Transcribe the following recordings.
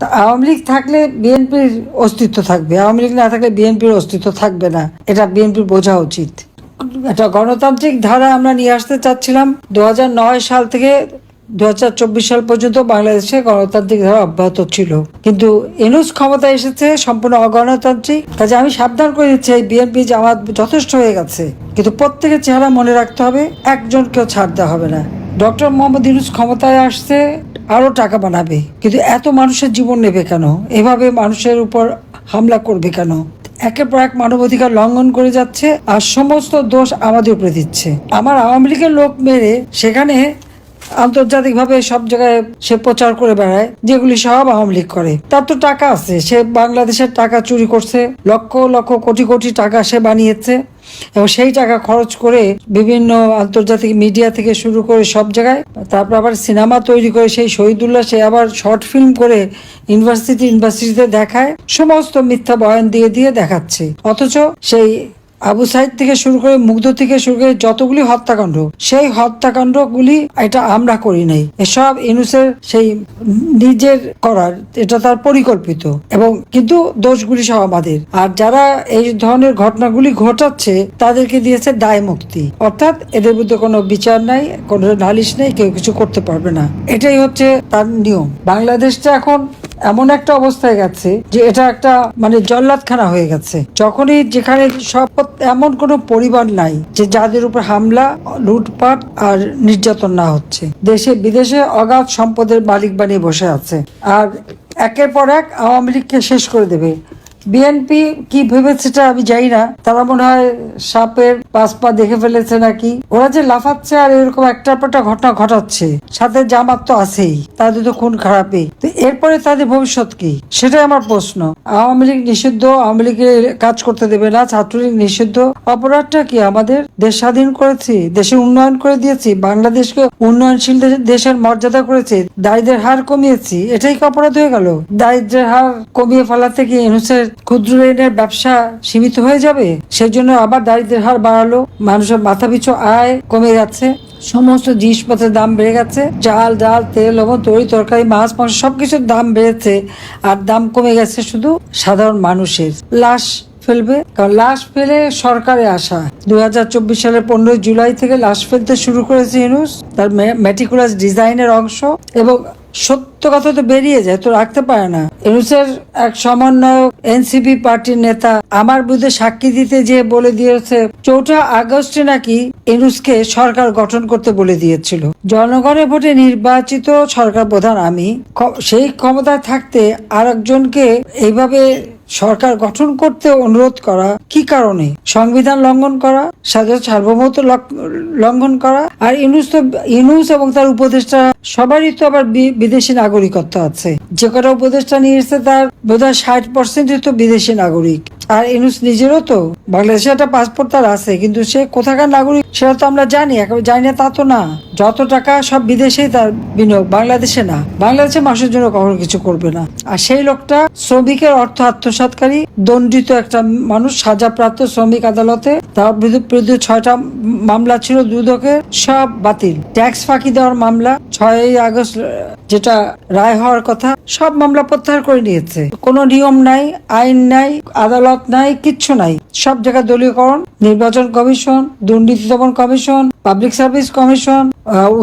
তা আওয়ামী লীগ থাকলে বিএনপির অস্তিত্ব থাকবে, আওয়ামী লীগ না থাকলে বিএনপির অস্তিত্ব থাকবে না। এটা বিএনপির বোঝা উচিত। একটা গণতান্ত্রিক ধারা আমরা নিয়ে আসতে চাচ্ছিলাম। দু হাজার নয় সাল থেকে দু হাজার চব্বিশ সাল পর্যন্ত বাংলাদেশে গণতান্ত্রিক ধারা অব্যাহত ছিল। কিন্তু এনুস ক্ষমতা এসেছে, সম্পূর্ণ অগণতান্ত্রিক। কাজে আমি সাবধান করে দিচ্ছি, এই বিএনপি জামাত যথেষ্ট হয়ে গেছে। কিন্তু প্রত্যেকের চেহারা মনে রাখতে হবে, একজনকেও ছাড় দেওয়া হবে না। ডক্টর মোহাম্মদ ইউনুস ক্ষমতায় আসছে আরও টাকা বানাবে। কিন্তু এত মানুষের জীবন নেবে কেন? এভাবে মানুষের উপর হামলা করবে কেন? একে পর এক মানবাধিকার লঙ্ঘন করে যাচ্ছে আর সমস্ত দোষ আমাদের উপরে দিচ্ছে। আমার আওয়ামী লীগের লোক মেরে সেখানে আন্তর্জাতিকভাবে সব জায়গায় সে প্রচার করে বেড়ায়, যেগুলি সব আওয়ামী লীগ করে। তার তো টাকা আছে, সে বাংলাদেশের টাকা চুরি করছে, লক্ষ লক্ষ কোটি কোটি টাকা সে বানিয়েছে, এবং সেই টাকা খরচ করে বিভিন্ন আন্তর্জাতিক মিডিয়া থেকে শুরু করে সব জায়গায়, তারপর আবার সিনেমা তৈরি করে সেই শহীদুল্লাহ, সে আবার শর্ট ফিল্ম করে ইউনিভার্সিটি ইউনিভার্সিটিতে দেখায়, সমস্ত মিথ্যা বয়ান দিয়ে দিয়ে দেখাচ্ছে। অথচ সেই আবু সাইদ থেকে শুরু করে মুগ্ধ থেকে শুরু করে যতগুলি হত্যাকাণ্ড, সেই হত্যাকাণ্ড গুলি এটা আমরা করি নাই। এসব ইনুসের সেই নিজের করার, এটা তার পরিকল্পিত। এবং কিন্তু দোষগুলি সব আমাদের। আর যারা এই ধরনের ঘটনাগুলি ঘটাচ্ছে, তাদেরকে দিয়েছে দায় মুক্তি। অর্থাৎ এদের বিরুদ্ধে কোনো বিচার নাই, কোনো নালিশ নেই, কেউ কিছু করতে পারবে না। এটাই হচ্ছে তার নিয়ম। বাংলাদেশটা এখন এমন একটা অবস্থায় গেছে যে এটা একটা মানে জল্লাদখানা হয়ে গেছে। যখনই যেখানে সব এমন কোনো পরিবার নাই যে যাদের উপর হামলা, লুটপাট আর নির্যাতন না হচ্ছে। দেশে বিদেশে অগাধ সম্পদের মালিক বানিয়ে বসে আছে। আর একের পর এক আওয়ামী লীগকে শেষ করে দেবে। বিএনপি কি ভেবেছে সেটা আমি জানি না। তারা মনে হয় সাপের পাঁচ পা দেখে ফেলেছে নাকি? ওরা যে লাফাচ্ছে আর এরকম একটার পর একটা ঘটনা ঘটাচ্ছে, সাথে জামাত তো আছেই, তাদের তো খুন খারাপই। তো এরপরে তাদের ভবিষ্যৎ কি? সেটাই আমার প্রশ্ন। আওয়ামী লীগ নিষিদ্ধ, আওয়ামী লীগের কাজ করতে দেবে না, ছাত্রলীগ নিষিদ্ধ। অপরাধটা কি আমাদের দেশ স্বাধীন করেছি দেশের উন্নয়ন করে দিয়েছি, বাংলাদেশকে উন্নয়নশীল দেশ- দেশের মর্যাদা করেছি দারিদ্রের হার কমিয়েছি, এটাই কি অপরাধ হয়ে গেল? দারিদ্রের হার কমিয়ে ফেলাতে কি এনুসের ক্ষুদ্র ঋণের ব্যবসা সীমিত হয়ে যাবে? সেজন্য আবার দারিদ্রের হার বাড়ালো। মানুষের মাথা পিছু আয় কমে যাচ্ছে। সমস্ত জিনিসপত্রের দাম বেড়ে গেছে। চাল, ডাল, তেল, লবণ, তরি, তরকারি, মাছ, মাংস সবকিছুর দাম বেড়েছে। আর দাম কমে গেছে শুধু সাধারণ মানুষের। লাশ ফেলবে? কারণ লাশ ফেলে সরকারে আসা। দুই হাজার চব্বিশ সালের পনেরোই জুলাই থেকে লাশ ফেলতে শুরু করেছে ইউনুস। তার মেটিকুলাস ডিজাইনের অংশ এবং সত্য কথা তো বেরিয়ে যায়, তো রাখতে পারে না। ইউনুসের এক সমন্বয়ক এনসিপি পার্টির নেতা আমার বিরুদ্ধে সাক্ষী দিতে যে বলে দিয়েছে, চৌঠা আগস্টে নাকি ইউনুসকে সরকার গঠন করতে বলে দিয়েছিল। জনগণের ভোটে নির্বাচিত সরকার প্রধান আমি সেই ক্ষমতায় থাকতে আরেকজনকে এইভাবে সরকার গঠন করতে অনুরোধ করা কি কারণে? সংবিধান লঙ্ঘন করা, সাজা সার্বভৌমত্ব লঙ্ঘন করা, আর ইউনুস তো ইউনুস এবং তার উপদেষ্টা সবারই তো আবার বিদেশি নাগরিকত্ব আছে। যে কটা উপদেষ্টা নিয়ে এসেছে তার বোধহয় ষাট পার্সেন্টই তো বিদেশি নাগরিক। আর ইউনুস নিজেরও তো। বাংলাদেশে একটা পাসপোর্ট তার আছে, কিন্তু সে কোথাকার নাগরিক সেটা তো আমরা জানি, একেবারে জানি না তা তো না। যত টাকা সব বিদেশেই তার বিনিয়োগ, বাংলাদেশে না। বাংলাদেশে মানুষের জন্য কখনো কিছু করবে না। আর সেই লোকটা শ্রমিকের অর্থ আত্মসাৎকারী, দণ্ডিত একটা মানুষ, সাজাপ্রাপ্ত শ্রমিক আদালতে। তার বিরুদ্ধে ছয়টা মামলা ছিল, দুদকের, সব বাতিল। ট্যাক্স ফাঁকি দেওয়ার মামলা, ছয়ই আগস্ট, যেটা রায় হওয়ার কথা, সব মামলা প্রত্যাহার করে নিয়েছে। কোনো নিয়ম নাই, আইন নাই, আদালত নাই, কিচ্ছু নাই। সব জায়গায় দলীয়করণ, নির্বাচন কমিশন, দুর্নীতি দমন কমিশন, পাবলিক সার্ভিস কমিশন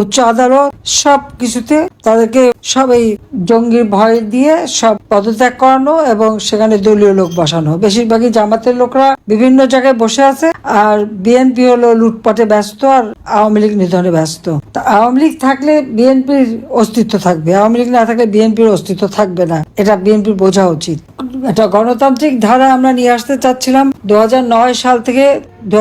উচ্চ আদালত, সব কিছুতে তাদেরকে সব এই জঙ্গির ভয় দিয়ে সব পদত্যাগ করানো এবং সেখানে দলীয় লোক বসানো। বেশিরভাগই জামাতের লোকরা বিভিন্ন জায়গায় বসে আছে আর বিএনপি হলো লুটপাটে ব্যস্ত আর আওয়ামী লীগ নিধনে ব্যস্ত। তা আওয়ামী লীগ থাকলে বিএনপির অস্তিত্ব থাকবে, আওয়ামী লীগ না থাকলে বিএনপির অস্তিত্ব থাকবে না। এটা বিএনপির বোঝা উচিত। এটা গণতান্ত্রিক ধারা আমরা নিয়ে আসতে চাচ্ছিলাম। দু সাল থেকে দু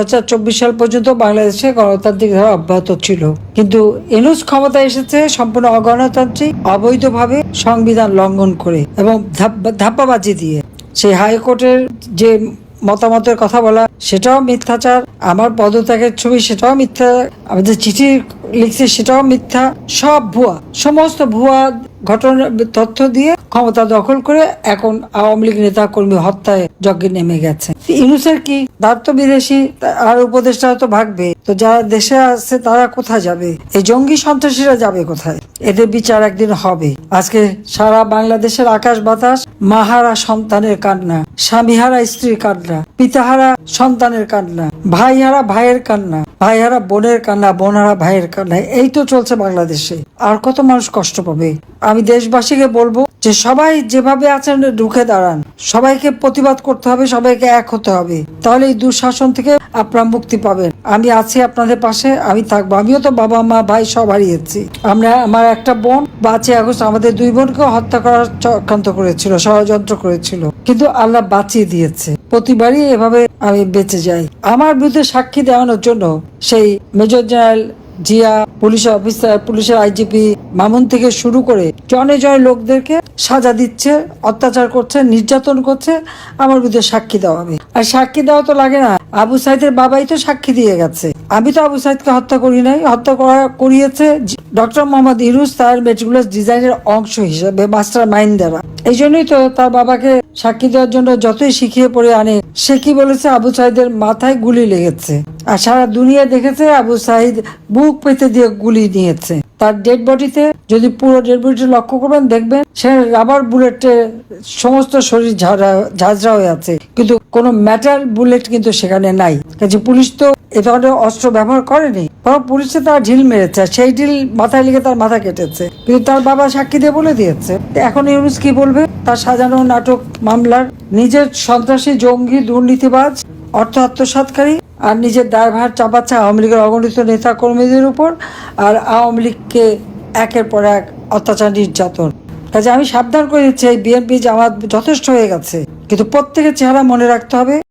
সাল পর্যন্ত বাংলাদেশে গণতান্ত্রিক ধারা অব্যাহত ছিল। কিন্তু এনুস ক্ষমতা এসেছে সম্পূর্ণ অগণতান্ত্রিক, অবৈধভাবে সংবিধান লঙ্ঘন করে এবং ধাপ্পাবাজি দিয়ে। সেই হাইকোর্টের যে মতামতের কথা বলা, সেটাও মিথ্যাচার। আমার পদত্যাগের ছবি, সেটাও মিথ্যা। আমি যে চিঠি লিখছি, সেটাও মিথ্যা। সব ভুয়া, সমস্ত ভুয়া ঘটনার তথ্য দিয়ে ক্ষমতা দখল করে এখন আওয়ামী লীগ নেতা কর্মী হত্যায় যজ্ঞে নেমে গেছে। ইউনুসের কি তার তো বিদেশি আর উপদেষ্টা তো ভাগবে। তো যারা দেশে আছে, তারা কোথায় যাবে? এই জঙ্গি সন্ত্রাসীরা যাবে কোথায়? এদের বিচার একদিন হবে। আজকে সারা বাংলাদেশের আকাশ বাতাস, মাহারা সন্তানের কান্না স্বামী হারা স্ত্রীর কান্না। পিতাহারা সন্তানের কান্না, ভাইহারা ভাইয়ের কান্না, ভাইহারা বোনের কান্না, বোনহারা ভাইয়ের কান্না, এই তো চলছে বাংলাদেশে। আর কত মানুষ কষ্ট পাবে? আমি দেশবাসীকে বলব যে সবাই যেভাবে আছেন, রুখে দাঁড়ান। সবাইকে প্রতিবাদ করতে হবে, সবাইকে এক হতে হবে। তাহলে এই দুঃশাসন থেকে আপনারা মুক্তি পাবেন। আমি আছি আপনাদের পাশে, আমি থাকব। আমিও তো বাবা, মা, ভাই সব হারিয়েছি। আমরা, আমার একটা বোন, পাঁচই আগস্ট আমাদের দুই বোনকে হত্যা করার চক্রান্ত করেছিল, ষড়যন্ত্র করেছিল। কিন্তু আল্লাহ বাঁচিয়ে দিয়েছে। প্রতিবারই এভাবে আমি বেঁচে যাই। আমার বিরুদ্ধে সাক্ষী দেওয়ানোর জন্য সেই major general Zia, police officer, পুলিশের আইজিপি, মামুন থেকে শুরু করে জনে জনে লোকদেরকে সাজা দিচ্ছে, অত্যাচার করছে, নির্যাতন করছে, আমার বিরুদ্ধে সাক্ষী দেওয়া হবে। আর সাক্ষী দেওয়া তো লাগে না, আবু সাইদের বাবাই তো সাক্ষী দিয়ে গেছে। আমি তো আবু সাইদকে হত্যা করি নাই, হত্যা করা করিয়েছে ডক্টর মোহাম্মদ ইরুস তার মেটগুলাস ডিজাইনের অংশ হিসেবে মাস্টার মাইন্ড দ্বারা এই জন্যই তো তার বাবাকে সাক্ষী দেওয়ার জন্য যতই শিখিয়ে পড়ে আনে, সে কি বলেছে আবু সাইদের মাথায় গুলি লেগেছে। আর সারা দুনিয়া দেখেছে আবু সাহিদ বুক পেতে দিয়ে গুলি নিয়েছে। তার ডেড বডিতে যদি পুরো ডেড বডিতে লক্ষ্য করবেন, দেখবেন সে রাবার বুলেটে সমস্ত শরীর ঝাঁঝরা হয়ে আছে। কিন্তু কোনো ম্যাটার বুলেট কিন্তু সেখানে নাই। কাজে পুলিশ তো এ ধরনের অস্ত্র ব্যবহার করেনি। বরং পুলিশে তার ঢিল মেরেছে সেই ঢিল মাথায় লেগে তার মাথা কেটেছে। কিন্তু তার বাবা সাক্ষী দিয়ে বলে দিয়েছে এখন ইউনুস কি বলবে? তার সাজানো নাটক, মামলার, নিজের সন্ত্রাসী, জঙ্গি, দুর্নীতিবাজ, অর্থ আত্মসাৎকারী আর নিজের দায়ভার চাপাচ্ছে আওয়ামী লীগের অগণিত নেতা কর্মীদের উপর, আর আওয়ামী লীগকে একের পর এক অত্যাচার, নির্যাতন। কাজে আমি সাবধান করে দিচ্ছি, এই বিএনপি জামাত যথেষ্ট হয়ে গেছে। কিন্তু প্রত্যেকের চেহারা মনে রাখতে হবে